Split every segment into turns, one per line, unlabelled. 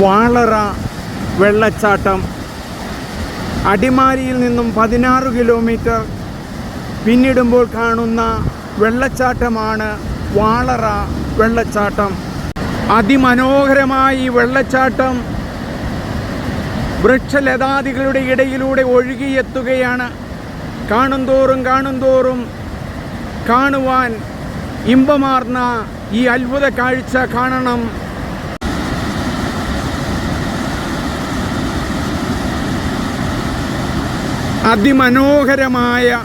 വാളറ വെള്ളച്ചാട്ടം. അടിമാലിയിൽ നിന്നും പതിനാറ് കിലോമീറ്റർ പിന്നിടുമ്പോൾ കാണുന്ന വെള്ളച്ചാട്ടമാണ് വാളറ വെള്ളച്ചാട്ടം. അതിമനോഹരമായി വെള്ളച്ചാട്ടം വൃക്ഷലതാദികളുടെ ഇടയിലൂടെ ഒഴുകിയെത്തുകയാണ്. കാണുന്തോറും കാണുന്തോറും കാണുവാൻ ഇമ്പമാർന്ന ഈ അത്ഭുത കാഴ്ച കാണണം. അതിമനോഹരമായ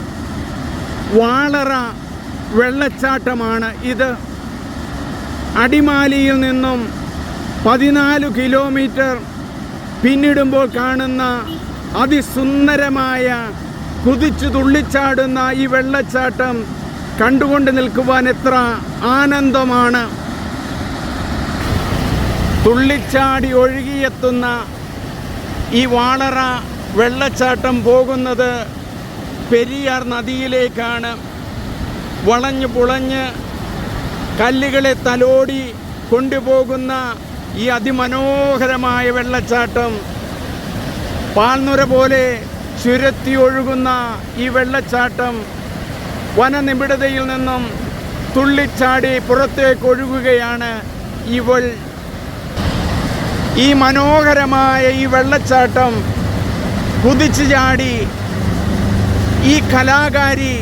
വാളറ വെള്ളച്ചാട്ടമാണ് ഇത്. അടിമാലിയിൽ നിന്നും പതിനാല് കിലോമീറ്റർ പിന്നിടുമ്പോൾ കാണുന്ന അതിസുന്ദരമായ കുതിച്ചു തുള്ളിച്ചാടുന്ന ഈ വെള്ളച്ചാട്ടം കണ്ടുകൊണ്ട് നിൽക്കുവാൻ എത്ര ആനന്ദമാണ്. തുള്ളിച്ചാടി ഒഴുകിയെത്തുന്ന ഈ വാളറ വെള്ളച്ചാട്ടം പോകുന്നത് പെരിയാർ നദിയിലേക്കാണ്. വളഞ്ഞു പുളഞ്ഞ് കല്ലുകളെ തലോടി കൊണ്ടുപോകുന്ന ഈ അതിമനോഹരമായ വെള്ളച്ചാട്ടം. പാൽനുര പോലെ ചുരത്തി ഒഴുകുന്ന ഈ വെള്ളച്ചാട്ടം വനനിബിഡതയിൽ നിന്നും തുള്ളിച്ചാടി പുറത്തേക്ക് ഒഴുകുകയാണ് ഇവൾ. ഈ മനോഹരമായ ഈ വെള്ളച്ചാട്ടം കുതിച്ചു ചാടി ഈ കലാകാരി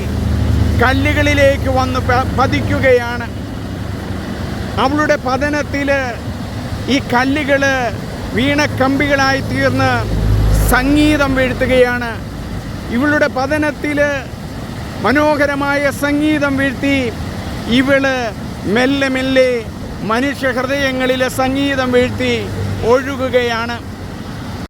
കല്ലുകളിലേക്ക് വന്ന് പതിക്കുകയാണ്. അവളുടെ പതനത്തിൽ ഈ കല്ലുകൾ വീണക്കമ്പികളായി തീർന്ന് സംഗീതം വീഴ്ത്തുകയാണ്. ഇവളുടെ പതനത്തിൽ മനോഹരമായ സംഗീതം വീഴ്ത്തി ഇവൾ മെല്ലെ മെല്ലെ മനുഷ്യ ഹൃദയങ്ങളിലെ സംഗീതം വീഴ്ത്തി ഒഴുകുകയാണ്.